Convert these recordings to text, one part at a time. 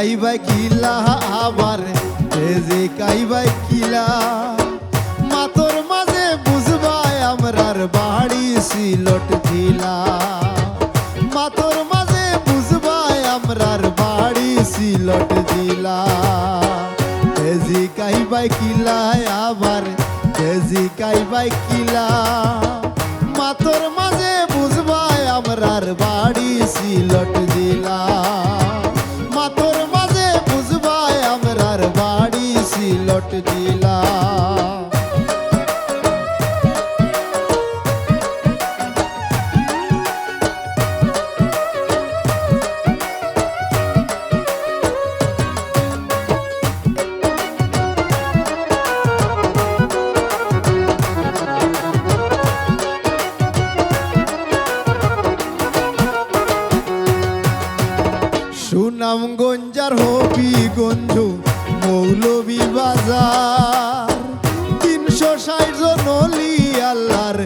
কাইবাই কিলা আবার? তেজি কাইবাই কিলা? মাতর মাঝে বুঝবাই আমরার বাড়ি সিলট জিলা মাতর মাঝে বুঝবাই আমরার বাড়ি সিলট জিলা তেজি কাইবাই কিলা আবার? তেজি কাইবাই কিলা? মাতর মাঝে বুঝবাই আমরার বাড়ি সিলট জিলা সুনাম গঞ্জার হবি গঞ্জু মৌলবি বাজার। তিনশো ষাট জন আল্লাহর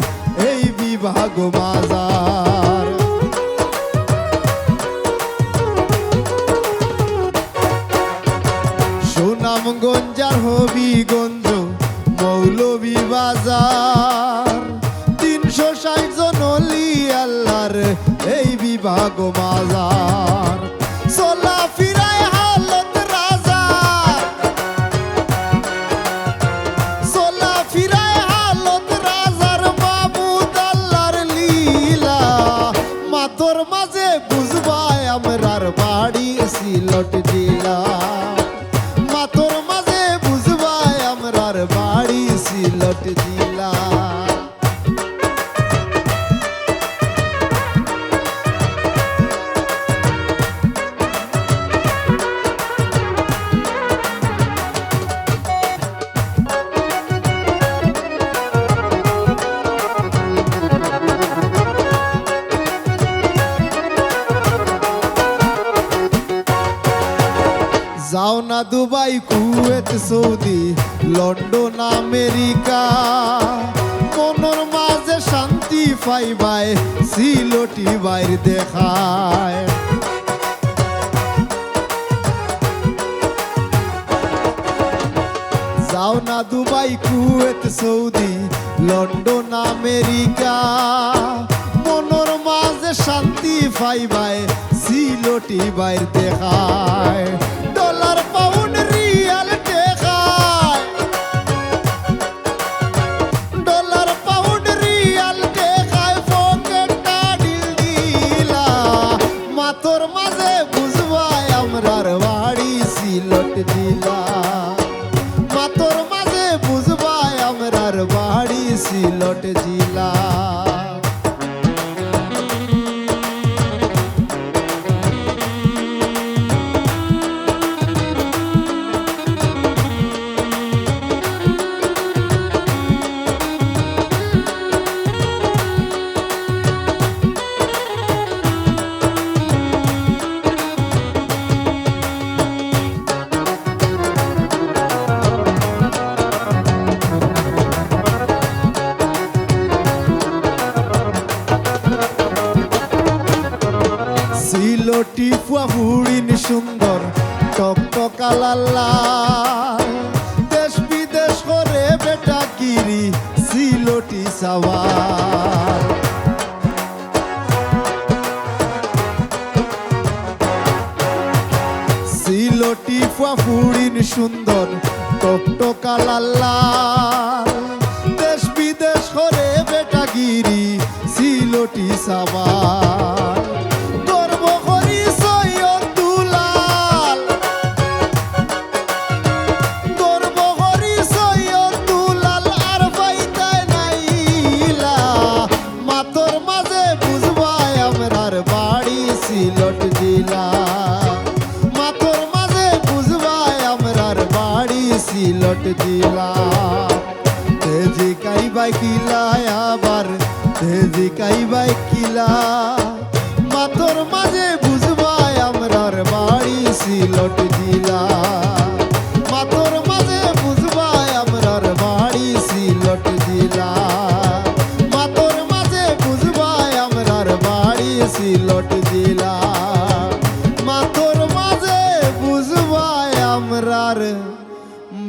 এই বিভাগ বাজার সুনাম গঞ্জার হবি গঞ্জ মৌলবি বাজার। তিনশো ষাট জন আল্লাহর এই বিভাগ বাজার বুঝবাই আমরার বাড়ি সিলট যাও না Dubai, Kuwait, Saudi, London, America. মনর মাঝে শান্তি পাইবাই, সিলটি বাইর দেখায়। যাও না Dubai, Kuwait, Saudi, London, America. মনর মাঝে শান্তি পাইবাই, সিলটি বাইর দেখায়। মাঝে বুঝবাই আমরার বাড়ি সিলট দিলা মাতর মাঝে বুঝবাই আমরার বাড়ি সিলট জিলা সিলটি ফুড়িন সুন্দর, টকটকা লাল্লা। দেশ বিদেশ করে বেটা কিরি সিলটি সাওয়ার। সিলটি ফুড়িন সুন্দর, টকটকা লাল্লা। দেশ বিদেশ করে বেটা গিরি সিলটি সাবার সিলট জেলা। তেজি কাইবাই কিলা, আবার তেজি কাইবাই কিলা। মাতর মাঝে বুঝবাই আমরার বাড়ি সিলট জিলা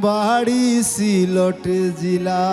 বাড়ি সিলট জিলা